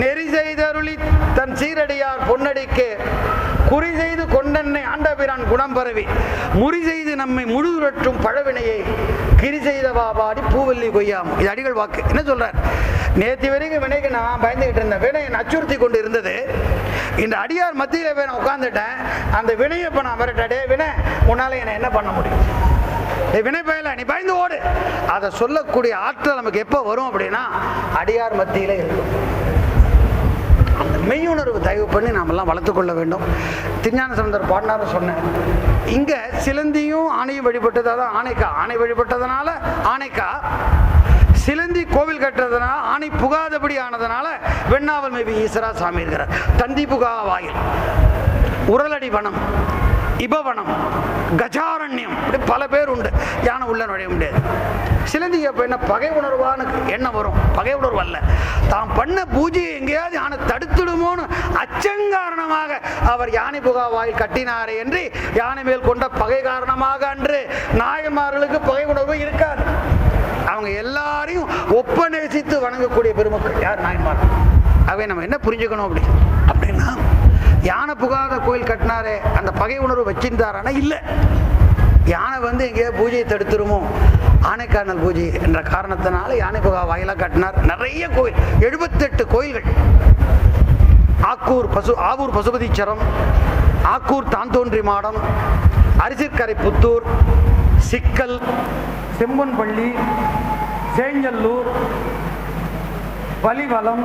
நெறி செய்தருளி தன் சீரடியார் பொன்னடிக்கு. குறி செய்து கொண்டன்னை ஆண்டபிரான் குணம் பரவி. முறி செய்து நம்மை முழுதுரற்றும் பழவினையை கிரி செய்த பாபாடி பூவல்லி கொய்யாம். இது அடிகள் வாக்கு. என்ன சொல்றார்? நேற்று வரைக்கும் வினைக்கு நான் பயந்துகிட்டு இருந்தேன். வினை என்னை அச்சுறுத்தி கொண்டு இருந்தது. இந்த அடியார் மத்தியில் போய் நான் உட்காந்துட்டேன் அந்த வினையை இப்போ நான் விரட்டடே வினை உன்னால் என்னை என்ன பண்ண முடியும்? வினை பயல நீ பயந்து ஓடு. அதை சொல்லக்கூடிய ஆற்றல் நமக்கு எப்போ வரும் அப்படின்னா அடியார் மத்தியில இருக்கும். அந்த மெய்யுணர்வு தயவு பண்ணி நாமெல்லாம் வளர்த்துக்கொள்ள வேண்டும். திருஞான சம்பந்தர் பாடினாரு சொன்னேன். இங்க சிலந்தியும் ஆணையும் வழிபட்டது தான் ஆணைக்கா. ஆணை வழிபட்டதுனால ஆணைக்கா. சிலந்தி கோவில் கட்டுறதுனால ஆணை புகாதபடி ஆனதுனால வெண்ணாவல் மேபி ஈஸ்வரா சாமி இருக்கிறார். தந்தி புகா வாயில். உரலடி வனம். இபவனம். கஜாரண்யம். இப்படி பல பேர் உண்டு. யானை உள்ள நுழைய முடியாது. சிலந்திக்கு அப்போ என்ன பகை உணர்வான்னு எண்ணம் வரும். பகை உணர்வு அல்ல. தாம் பண்ண பூஜையை எங்கேயாவது யானை தடுத்துடுமோன்னு அச்சங்காரணமாக அவர் யானை புகா வாயில் கட்டினாரே என்று யானை மேல் கொண்ட பகை காரணமாக அன்று நாயன்மார்களுக்கு பகை உணர்வு இருக்காது. அவங்க எல்லாரையும் ஒப்பநேசித்து வணங்கக்கூடிய பெருமக்கள் யார்? நாயன்மார் அவை நம்ம என்ன புரிஞ்சுக்கணும் அப்படி? அப்படின்னா யானை புகாத கோயில் கட்டினாரே அந்த பகை உணர்வு வச்சிருந்தாரானா? இல்லை. யானை வந்து எங்கேயோ பூஜையை தடுத்துருமோ? ஆனைக்கானல் பூஜை என்ற காரணத்தினால யானை புகா வாயிலாக கட்டினார். நிறைய கோயில் எழுபத்தெட்டு கோயில்கள். ஆக்கூர் பசு ஆவூர் பசுபதீச்சரம் ஆக்கூர் தாந்தோன்றி மாடம் அரிசிற்கரை புத்தூர் சிக்கல் செம்பன்பள்ளி சேஞ்சல்லூர் வலிவலம்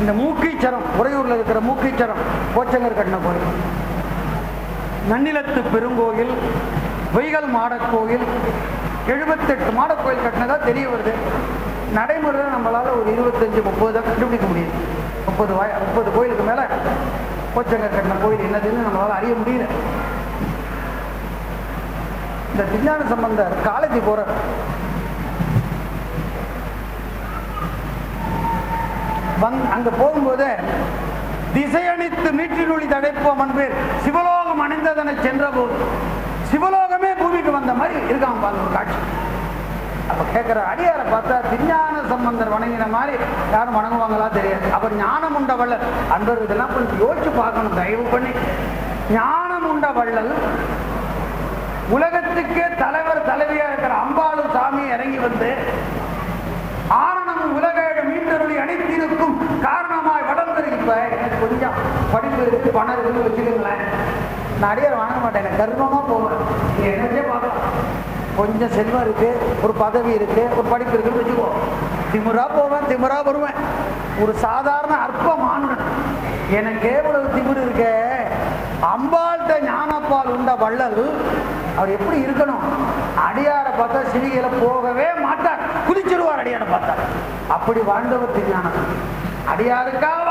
இந்த மூக்கீச்சரம் உறையூரில் இருக்கிற மூக்கீச்சரம் கோச்சங்கர் கட்டின கோயில். நன்னிலத்து பெருங்கோயில் வைகல் மாடக்கோயில் எழுபத்தெட்டு மாடக்கோயில் கட்டினதா தெரிய வருது. நடைமுறையில் நம்மளால் ஒரு இருபத்தஞ்சு முப்பது தான் கண்டுபிடிக்க முடியுது. முப்பது வாய் முப்பது கோயிலுக்கு மேலே கோச்சங்கர் கட்டின கோயில் என்னதுன்னு நம்மளால் அறிய முடியல. இந்த விஞ்ஞான சம்பந்தர் காலேஜ் போகிற வந் அங்க போகும்போது திசையணித்து மீற்றினொளி தடைப்போம் அன்பேர். சிவலோகம் அணிந்ததனை சென்ற போது சிவலோகமே பூமிக்கு வந்த மாதிரி இருக்கான் பாருங்க ஒரு காட்சி. அப்ப கேட்கிற அடியாரை பார்த்தா விஞ்ஞான சம்பந்தர் வணங்கின மாதிரி யாரும் வணங்குவாங்களா தெரியாது. அப்ப ஞானம் உண்ட வள்ளல். அன்பர் இதெல்லாம் கொஞ்சம் யோசிச்சு பார்க்கணும் தயவு பண்ணி. ஞானம் உண்ட வள்ளல். உலகத்துக்கே தலைவர் தலைவியா இருக்கிற அம்பாளு சாமி இறங்கி வந்து இப்போ எனக்கு கொஞ்சம் படிப்பு இருக்குது பணம் இருக்குன்னு வச்சுக்கோங்களேன். நான் அடியார் வாங்க மாட்டேன் எனக்கு கர்வமா போவேன் நீங்க என்னச்சே பார்க்கலாம். கொஞ்சம் செல்வம் இருக்குது ஒரு பதவி இருக்குது ஒரு படிப்பு இருக்குன்னு வச்சுக்குவோம் திமுறா போவேன் திமுறா வருவேன். ஒரு சாதாரண அற்ப எனக்கு எவ்வளவு திமிரு இருக்க? அம்பாள்கிட்ட ஞானப்பால் உண்ட வள்ளல் அவர் எப்படி இருக்கணும்? அடியாரை பார்த்தா சிவிகையில போகவே மாட்டார். குதிச்சிருவார் அடியாரை பார்த்தார் அப்படி வாழ்ந்தவர் திருஞானம் அடியாருக்காக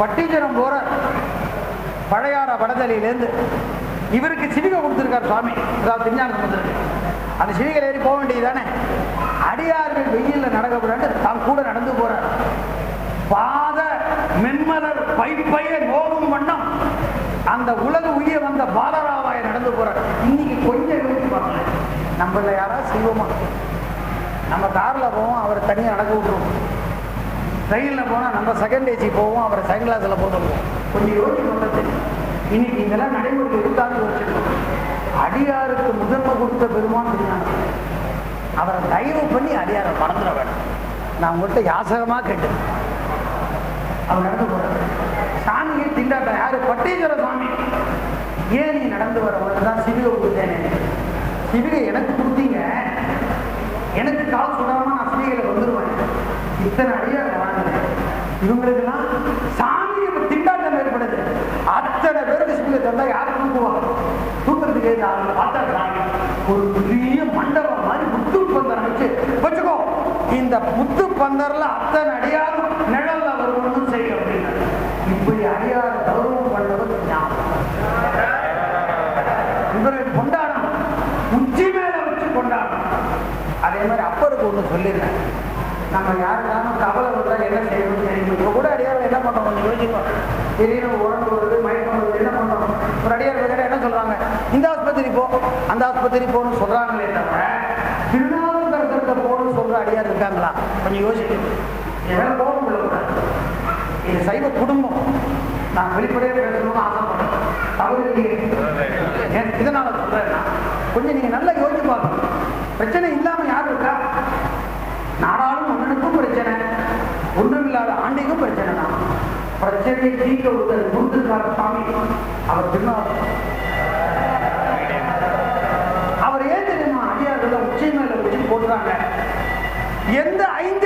வாழ்ந்தவர் போற பழையாற வடதலையிலேருந்து இவருக்கு சிவிகை கொடுத்துருக்கார் சுவாமி. அதாவது திருஞான சம்பந்தருக்கு அந்த சிவிகையில் ஏறி போக வேண்டியது தானே? அடியார்கள் வெயிலில் கூடாது தான் கூட நடந்து போறார். பாத மென்மலர் பைப்பைய நோகும் வண்ணம் அந்த உலக உயிர் வந்த பாலராவாய நடந்து போறார். இன்னைக்கு கொஞ்சம் யோசிச்சு பாருங்க நம்மள யாராவது செய்வோமா? நம்ம காரில் போவோம் அவரை தனியாக நடக்க விட்டுருவோம். ட்ரெயினில் போனால் நம்ம செகண்ட் ஏசி போவோம் அவரை செகண்ட் கிளாஸில் போக சொல்லுவோம் கொஞ்சம் யோசிச்சு பார்த்தா இன்னைக்கு இதெல்லாம் நடைமுறை இருக்காது யோசிச்சிருக்கோம் அடியாருக்கு முதன்மை கொடுத்த பெருமான் தெரியாது அவரை தயவு பண்ணி அடியாரை மறந்துட வேணும். நான் உங்கள்கிட்ட யாசகமாக கேட்டேன். அவர் நடந்து போகிறார் சாமியை திண்டாட்ட யாரு? பட்டீஸ்வர சாமி. ஏன் நீ நடந்து வர? உனக்கு தான் சிவிகை கொடுத்தேன். சிவிகை எனக்கு கொடுத்தீங்க. எனக்கு கால் சுடாமல் நான் சிவிகையில வந்துடுவேன் இத்தனை அடியாக இவங்களுக்கெல்லாம் சாமி திண்டாட்டம் ஏற்படுது. அத்தனை பேருக்கு சிவிகை தந்தா யார் தூக்குவாங்க தூக்குறதுக்கு ஏதாவது அவங்க பார்த்தா சாமி. ஒரு பெரிய மண்டபம் மாதிரி முத்து பந்தரம் வச்சு வச்சுக்கோ. இந்த முத்து பந்தர்ல அத்தனை அடியாரும் நிழல்ல வருவனும் செய்யும் அப்படின்னா. இப்படி அடியார கௌரவம் பண்ணவர் இவரை கொண்டாடணும். உச்சி மேல வச்சு கொண்டாடணும். அதே மாதிரி அப்பருக்கு ஒண்ணு சொல்லியிருந்தேன் நம்ம யாருக்கான கவலை வந்தா என்ன செய்யணும்னு தெரியும் இப்போ கூட அடியார் என்ன பண்றோம் கொஞ்சம் யோசிப்போம் திடீர்னு உடம்பு வருது மயக்கம் வருது என்ன பண்றோம் ஒரு அடியார் கிட்ட என்ன சொல்றாங்க? இந்த ஆஸ்பத்திரி போ அந்த ஆஸ்பத்திரி போன்னு சொல்றாங்களே தவிர திருநாவுக்கரசர்கிட்ட போகணும்னு சொல்ற அடியார் இருக்காங்களா? கொஞ்சம் யோசிக்கணும் என் கோபம் கொள்ளக்கூடாது இது சைவ குடும்பம். நான் வெளிப்படையாக பேசணும்னு ஆசைப்படுறேன். தவறு இல்லையே. ஏன்? இதனால சொல்றேன்னா கொஞ்சம் நீங்க நல்லா யோசிச்சு பார்க்கணும். பிரச்சனை இல்லாம யார் இருக்கா நாடாளும் மன்னனுக்கும் பிரச்சனை ஒன்றுமில்லாத ஆண்டிக்கும் பிரச்சனை தான். பிரச்சனை தீர்க்க ஒருத்தர் முருகன் சாமி அவர் திருநாள் அவர் ஏன் தெரியுமா அடியார்கள் உச்சை மேல வச்சு போடுறாங்க. எந்த ஐந்து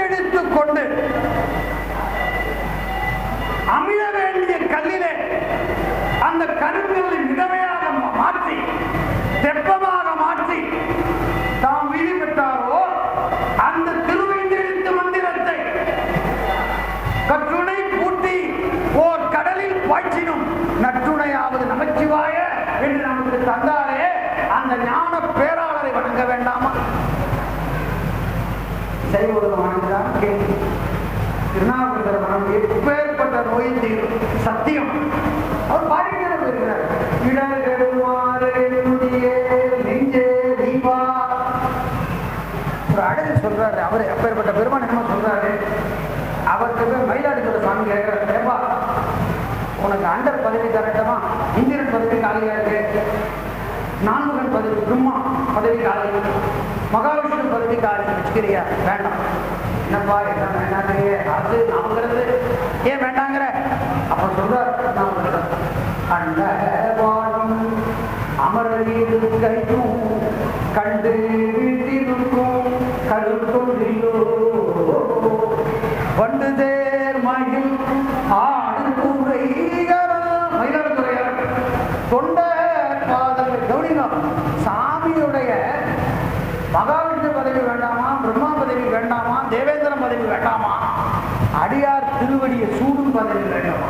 சைவம் வணங்குதான் கேள்வி. திருநாவுக்கரசர் வணங்கு எப்பேற்பட்ட நோய் தீரும் சத்தியம். அவர் பாடிக்கிற இருக்கிறார் இடர்கெடுமாறு நெஞ்சே தீபா. ஒரு அழகு சொல்றாரு. அவர் அப்பேற்பட்ட பெருமான் சொல்றாரு. அவருக்கு மயிலாடுதுறை சாமி கேட்கிறார். உனக்கு அண்டர் பதவி தரட்டமா இந்திர பதவி காலியா இருக்கு நான்முகன் பதவி பிரம்மா பதவி காலி மகாவிஷ்ணு பதவி காலி வச்சுக்கிறியா வேண்டாம் என்னப்பா என்ன வேண்டாங்க அது நாங்கிறது ஏன் வேண்டாங்கிற? அப்ப சொல்றார் நான் அண்ட வாழும் அமரர் கையும் கண்டு வீட்டிருக்கும் கருத்தொன்றிலோ வண்டு தேர் மயில் ஆடு கூரைகரம் மயிலாடுதுறையார் தொண்ட பாதங்கள். கௌரிகம் சாமியுடைய மகாவிஷ்ணு பதவி வேண்டாமா? பிரம்மா பதவி வேண்டாமா? தேவேந்திரன் பதவி வேண்டாமா? அடியார் திருவடியை சூடும் பதவி வேண்டும்?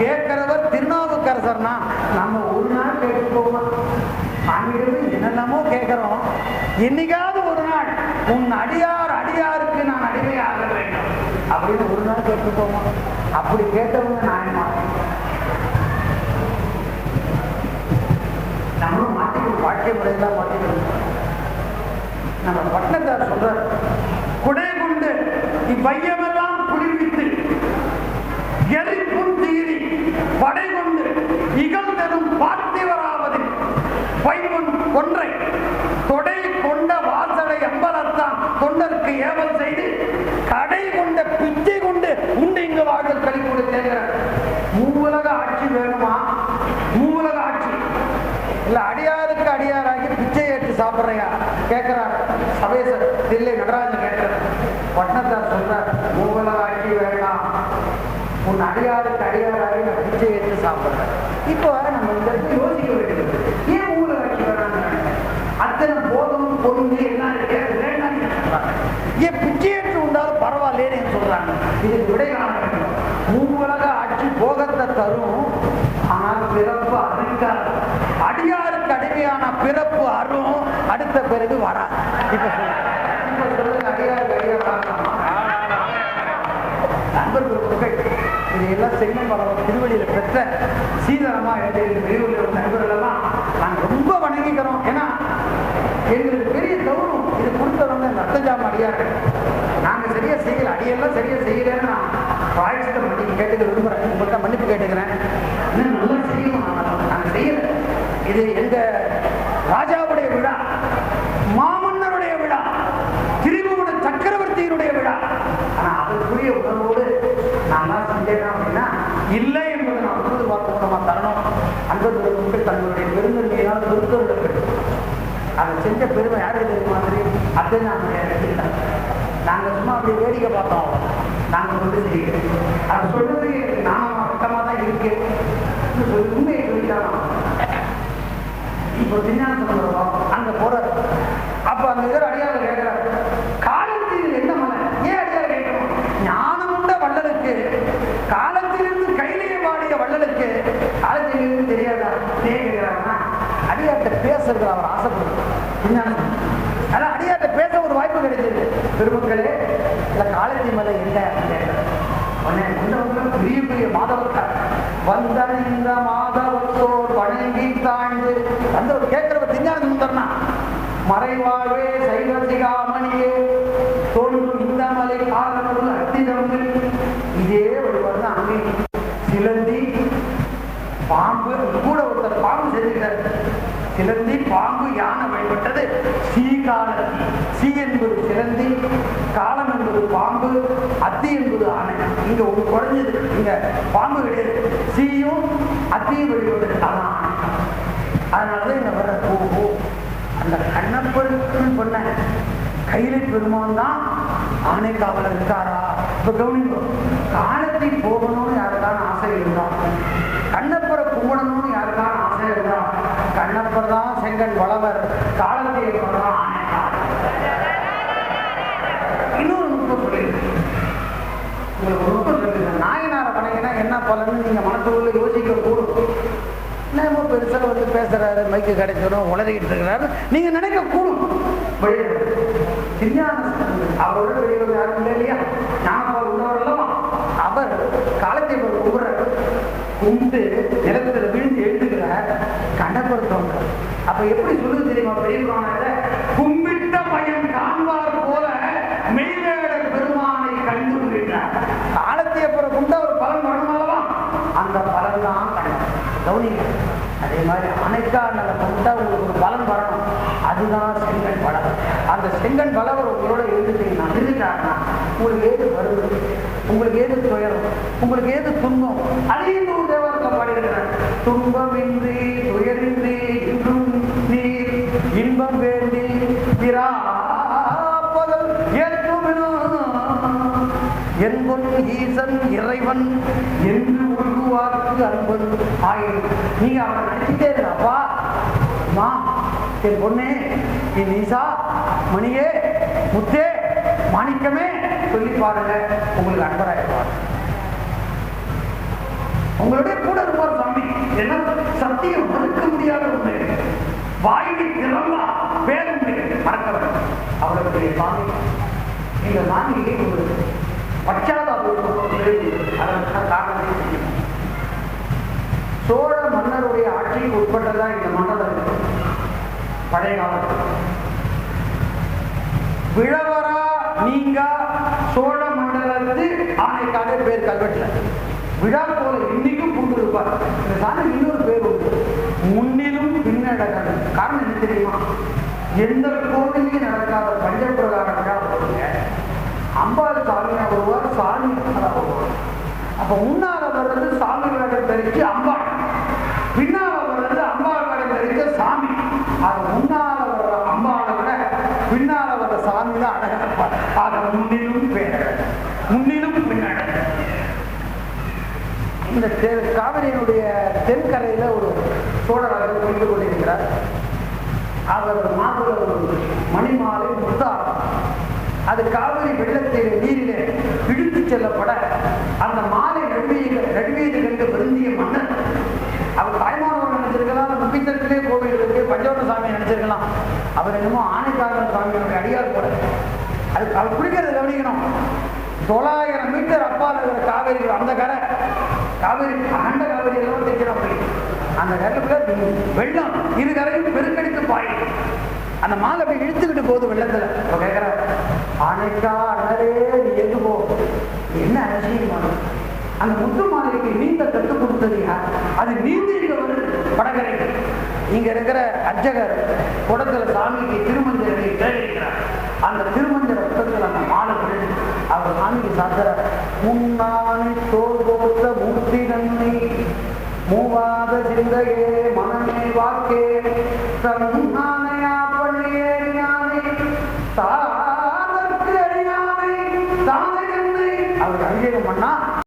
கேட்கிறவர் திருநாவுக்கரசர்னா நம்ம ஒரு நாள் கேட்டுக்கோமா சாமியிடம் என்னென்னமோ கேட்கிறோம். என்னைக்காவது ஒரு நாள் உன் அடியார் அடியாருக்கு நான் அடிமையாக வேண்டும். அப்படின்னு ஒரு நாள் கேட்டுக்கோமா அப்படி கேட்டவங்க நியாயமா நம்மளும் மாட்டிக்கணும் வாழ்க்கை முறையெல்லாம் மாட்டிக்கணும் நம்ம பட்டத்தார் சொல்ற குடை கொண்டு இவ்வையமெல்லாம் குளிர்வித்து எரிப்பும் தீரி படை கொண்டு இகழ் தரும் பார்த்திவராவது பைவன் ஒன்றை தொடை கொண்ட வாசலை அம்பலத்தான் தொண்டருக்கு ஏவல் செய்து கடை கொண்ட பிச்சை கொண்டு உண்டு இங்கு வாழ்க்கை கழி கொடுத்தேங்கிறார் மூவுலக ஆட்சி வேணுமா மூவுலக ஆட்சி இல்ல அடியாருக்கு அடியாராகி பிச்சை ஏற்று சாப்பிடுறையா கேட்கிறார் சபேசர் தில்லை நடராஜன் கேட்கிறார் பட்டணத்தார் சொல்றார் மூவலக ஆட்சி வேண்டாம் உன் அடியாருக்கு அடியாராகி நான் பிச்சை எடுத்து சாப்பிட்றேன். இப்போ நம்ம இந்த இடத்துல யோசிக்க வேண்டியது ஏன் மூவலக ஆட்சி வேணாம் அத்தனை போதும் பொருள் எல்லாம் இருக்கு. வேண்டாம் ஏன் பிச்சை எடுத்து உண்டாலும் பரவாயில்லேன்னு சொல்றாங்க. இது விடை காண ஆட்சி போகத்தை தரும் ஆனால் பிறப்பு அறுக்காது அடியாருக்கு அடிமையான பிறப்பு அரும் அடுத்த பிறகு வராது. இப்ப சொல்ல இப்ப சொல்லுங்க அடியாருக்கு அடியார் பார்க்கலாமா நண்பர்கள் புகழ் எல்லாம் செல்வம் பலவர் திருவடியில பெற்ற சீதனமா எழுதிய வெளியூரில் உள்ள நண்பர்கள் எல்லாம் நாங்கள் ரொம்ப வணங்கிக்கிறோம். ஏன்னா எங்களுக்கு பெரிய கௌரவம். இது கொடுத்தவங்க நத்தஜாம அர்த்தஜாம அடியார்கள். நாங்க சரியா செய்யல. அடியெல்லாம் சரியா செய்யலன்னு நான் பாயசத்தை மன்னிப்பு கேட்டுக்க விரும்புறேன். உங்கள்கிட்ட மன்னிப்பு கேட்டுக்கிறேன். இன்னும் நல்லா செய்யணும். நாங்க. செய்யல. இது எங்க ராஜாவுடைய விழா மாமன்னருடைய விழா திரிபுவன சக்கரவர்த்தியினுடைய விழா. ஆனா அதற்குரிய உணர்வோடு நான் தான் செஞ்சேன் இல்லை என்பதை நாம் உணர்ந்து பார்த்து நம்ம தரணும். அன்பர்களுக்கு தங்களுடைய பெருந்தன்மையால் பெருத்தவர்கள் அதை செஞ்ச பெருமை யாருக்கு தெரியுமா? தெரியும். அதை நாங்கள் எடுத்துக்கிட்டேன் நாங்க சும்மா அப்படி வேடிக்கை பார்த்தோம். நாங்கள் நாங்க வந்து செய்யல அதை சொல்றது எனக்கு நாம கஷ்டமா தான் இருக்கு. உண்மையை சொல்லிட்டாராம் இப்போ விஞ்ஞான சம்பந்தம் அங்க போறாரு. அப்ப அந்த இருக்கிற அடியார் கேட்கிறார் காலத்தில் என்ன மலை ஏன் அடியார் கேட்கணும் ஞானம் உண்ட வள்ளலுக்கு காலத்திலிருந்து கையிலேயே பாடிய வள்ளலுக்கு காலத்திலிருந்து தெரியாதா ஏன் கேட்கிறாருன்னா பேசுறதுல அவர் ஆசைப்படுது விஞ்ஞானம் அதான் அடியார்கிட்ட பேச ஒரு வாய்ப்பு கிடைச்சது பெருமக்களே இந்த காலத்தி மலை என்ன அப்படின்னு பெரிய பெரிய மாதவர்கள் வந்த இந்த மாதவத்தோர் வணங்கி தாழ்ந்து. அந்த ஒரு கேட்கிறவர் திஞ்ஞான சுந்தரனா மறைவாழ்வே சைவசிகாம சிகாமணியே தோன்றும் இந்த அண்ணாமலை காலமருள் அத்திதம்பல் இதே வழிபாடு தான் அங்கேயும் சிலந்தி பாம்பு கூட ஒருத்தர் பாம்பு செஞ்சுக்கிறார் சிலந்தி பாம்பு யானை சீ சீகாலத்தி சீ என்பது சிலந்தி காலம் என்பது பாம்பு அத்தி என்பது ஆனை இங்க ஒரு குறைஞ்சது. இங்க பாம்பு கிடையாது. சீயும் அத்தியும் வெளிவந்தது. அதான் அதனாலதான் இந்த வர்ற போகும் அந்த கண்ணப்பருக்கு பண்ண கையில பெருமான் தான் ஆணை காவலர் இருக்காரா? இப்ப கவனிங்க. காலத்தை போகணும்னு யாருக்கான ஆசை இருந்தான் கண்ணப்பரை கும்பிடணும்னு யாருக்கான ஆசை இருந்தா கண்ணப்பர் தான் செங்கன் வளவர் காலத்தை இன்னொரு நுட்பம் உங்களுக்கு ஒரு நுட்பம் சொல்லியிருக்கேன் வணங்கினா என்ன பலன்னு யோசிக்க கூடும். நம்ம பெருசாக வந்து பேசுறாரு மைக்கு கிடைச்சிடும் உளறிக்கிட்டு இருக்கிறாரு. நீங்க நினைக்க கூடும். அவரோட யாரும் இல்லை இல்லையா? ஞானப்பால் உள்ளவர் அல்லவா அவர் காலத்தை ஒரு கும்பிட்டு அப்ப எப்படி சொல்லுது தெரியுமா பெரியவரான கும்பிட்ட பயன் காண்பார் போல மெய்வேடர் பெருமானை கண்டு விடுகிறார் காலத்தை அப்புறம் கொண்டு அவர் பலன் வரணும் அந்த பலன் தான் கவனிங்க அதே மாதிரி அனைக்கா நல்ல கொண்டா உங்களுக்கு ஒரு பலன் வரணும். அதுதான் செங்கன் பலம் அந்த செங்கன் பலவர் உங்களோட இருந்துட்டீங்கன்னா இருந்துட்டாருன்னா உங்களுக்கு ஏது வருது? உங்களுக்கு ஏது துயரம்? உங்களுக்கு ஏது துன்பம்? அதையும் ஒரு தேவாரத்தில் துன்பமின்றி துயரின்றி என்று உருவாக்கு அன்பது ஆயிரம். நீங்க அவனை நினைச்சிட்டே இருக்கப்பா மா என் பொண்ணே என் நீசா மணியே முத்தே மாணிக்கமே சொல்லி பாருங்க. உங்களுக்கு அன்பராயிருப்பார் உங்களுடைய கூட இருப்பார் சாமி என்ன சத்தியம் மறுக்க முடியாத ஒண்ணு. வாய்க்கு திறந்தா பேர மறக்க மறக்கவர் அவ்வளவு பெரிய சாமி இந்த சாமியை உங்களுக்கு சோழ மன்னருடைய ஆட்சிக்கு உட்பட்டதா இந்த மன்னர் பழைய காலத்தில் விழவரா நீங்க சோழ மண்டலத்து ஆணைக்காக பேர் கல்வெட்டுல. விழா போல இன்னைக்கும் பூண்டு இந்த சாமி இன்னொரு பேர் உண்டு. முன்னிலும் பின்னடகன் காரணம் என்ன தெரியுமா? எந்த கோவிலையும் நடக்காத பஞ்சபிரகார விழா போடுங்க அம்பாள் சாமியா வருவார் சாமி அப்ப முன்னால வர்றது சாமி வேடம் தரிச்சு அம்பாள் பின்னால வர்றது அம்பாள் வேடம் தரிச்ச சாமி. அது முன்னால வர்ற அம்பாளை விட பின்னால வர்ற சாமி தான் அழகா இருப்பார் ஆக முன்னிலும் பேரழகு முன்னிலும் பின்னழகு இந்த காவிரியினுடைய தென்கரையில ஒரு சோழராக நின்று கொண்டிருக்கிறார். அவர் மாதுள ஒரு மணிமாலை முத்தாரம். அது காவிரி வெள்ளத்திலே நீரிலே இழுத்துச் செல்லப்பட அந்த மாலை நடுவீது நடுவீது கண்டு வருந்திய மன்னர் அவர் தாய்மானவர் நினைச்சிருக்கலாம் முப்பித்தத்திலே கோவில் இருக்கு பஞ்சவர சாமி நினைச்சிருக்கலாம். அவர் என்னமோ ஆணைக்காரன் சாமியோட அடியார் போல. அது அவர் குடிக்கிறது கவனிக்கணும். தொள்ளாயிரம் மீட்டர் அப்பால் இருக்கிற காவேரி அந்த கரை. காவேரி அந்த காவேரி எல்லாம் தைக்கிறோம் அந்த கரையில வெள்ளம் இரு கரையும் பெருக்கெடுத்து பாயும். அந்த மாலை அப்படி இழுத்துக்கிட்டு போகுது வெள்ளத்துல. இப்ப கேட்கிற அணைக்கா அண்ணரே நீ எங்க போ? என்ன அதிசயமான அந்த முத்து மாலைக்கு நீந்த கற்றுக் கொடுத்தது யார்? அது நீந்திட்டு வந்து படகரை இங்க இருக்கிற அர்ச்சகர் குடத்துல சாமிக்கு திருமஞ்சரை கேட்கிறார் அந்த திருமஞ்ச ரத்தத்தில் அந்த மாலை அவர் சாமிக்கு சாத்திர முன்னாடி தோல் போத்த மூர்த்தி நன்மை மூவாத சிந்தையே மனமே வாக்கே. தன்னானையா பள்ளியே ஞானே. தா அறியாமை